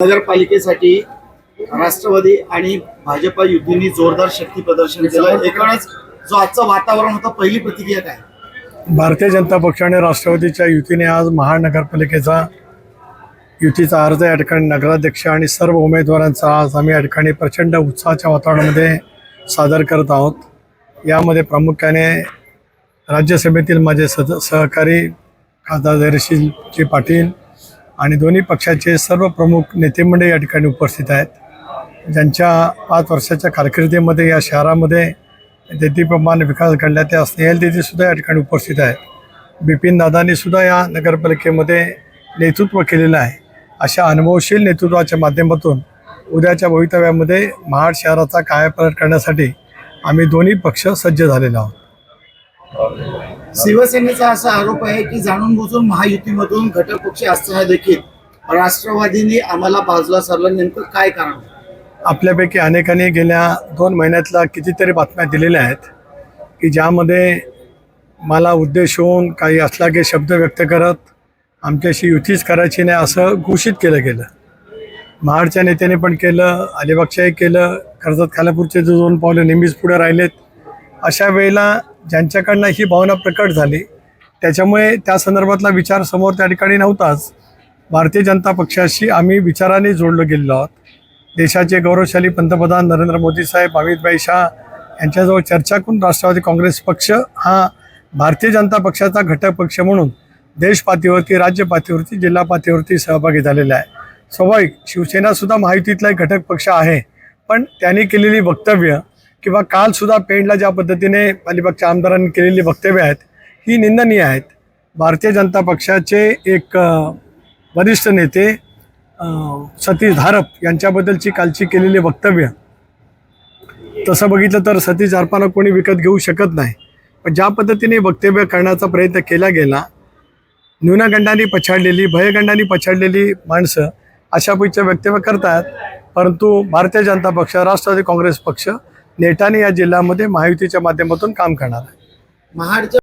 नगरपालिकेसाठी राष्ट्रवादी आणि भाजपा युतीने जोरदार शक्ती प्रदर्शन केलं. एकूणच जो आजचं वातावरण होतं पहिली प्रतिक्रिया काय? भारतीय जनता पक्ष आणि राष्ट्रवादीच्या युतीने आज महानगरपालिकेचा युतीचा अर्ज या ठिकाणी नगराध्यक्ष आणि सर्व उमेदवारांचा आज आम्ही या ठिकाणी प्रचंड उत्साहाच्या वातावरणामध्ये सादर करत आहोत. यामध्ये प्रामुख्याने राज्यसभेतील माझे सद सहकारी खासदार धैर्यशीलजी पाटील आणि दोन्ही पक्षाचे सर्व प्रमुख नेतेमंडळी या ठिकाणी उपस्थित आहेत. ज्यांच्या पाच वर्षाच्या कारकिर्दीमध्ये या शहरामध्ये देदीप्रमाणे विकास घडला त्या स्नेहल दिदीसुद्धा या ठिकाणी उपस्थित आहेत. बिपिन दादांनीसुद्धा या नगरपालिकेमध्ये नेतृत्व केलेलं आहे. अशा अनुभवशील नेतृत्वाच्या माध्यमातून उद्याच्या भवितव्यामध्ये महाड शहराचा कायापलट करण्यासाठी आम्ही दोन्ही पक्ष सज्ज झालेलो आहोत. शिवसेनेचा असा आरोप आहे की जाणून बुजून महायुतीमधून घटक पक्ष असताना देखील राष्ट्रवादीने आम्हाला बाजूला सरलं नेमकं काय कारण? आपल्यापैकी अनेकांनी गेल्या दोन महिन्यातला कितीतरी बातम्या दिलेल्या आहेत की ज्यामध्ये मला उद्देश होऊन काही असला की शब्द व्यक्त करत आमच्याशी युतीच करायची नाही असं घोषित केलं गेलं. महाडच्या नेत्याने पण केलं अलिबागच्याही केलं कर्जत खालापूरचे जे दोन पावले नेहमीच पुढे राहिलेत. अशा वेळेला ज्यांच्याकडनं ही भावना प्रकट झाली त्याच्यामुळे त्या संदर्भातला विचार समोर त्या ठिकाणी नव्हताच. भारतीय जनता पक्षाशी आम्ही विचाराने जोडलो गेलेलो आहोत. देशाचे गौरवशाली पंतप्रधान नरेंद्र मोदी साहेब अमितभाई शाह यांच्याजवळ चर्चा करून राष्ट्रवादी काँग्रेस पक्ष हा भारतीय जनता पक्षाचा घटक पक्ष म्हणून देश पातळीवरती राज्य पातळीवरती जिल्हा पातळीवरती सहभागी झालेला आहे. स्वाभाविक शिवसेनासुद्धा महायुतीतला एक घटक पक्ष आहे पण त्यांनी केलेली वक्तव्य किंवा कालसुद्धा पेंडला ज्या पद्धतीने अलिबागच्या आमदारांनी केलेली वक्तव्य आहेत ही निंदनीय आहेत. भारतीय जनता पक्षाचे एक वरिष्ठ नेते सतीश धारप यांच्याबद्दलची कालची केलेली वक्तव्य. तसं बघितलं तर सतीश धारपाला कोणी विकत घेऊ शकत नाही. पण ज्या पद्धतीने वक्तव्य करण्याचा प्रयत्न केला गेला न्यूनगंडाने पछाडलेली भयगंडाने पछाडलेली माणसं अशा पैकी वक्तव्य करतात. परंतु भारतीय जनता पक्ष राष्ट्रवादी काँग्रेस पक्ष नेटाने या जिल्ह्यामध्ये महायुतीच्या माध्यमातून काम करणार आहे. महाडच्या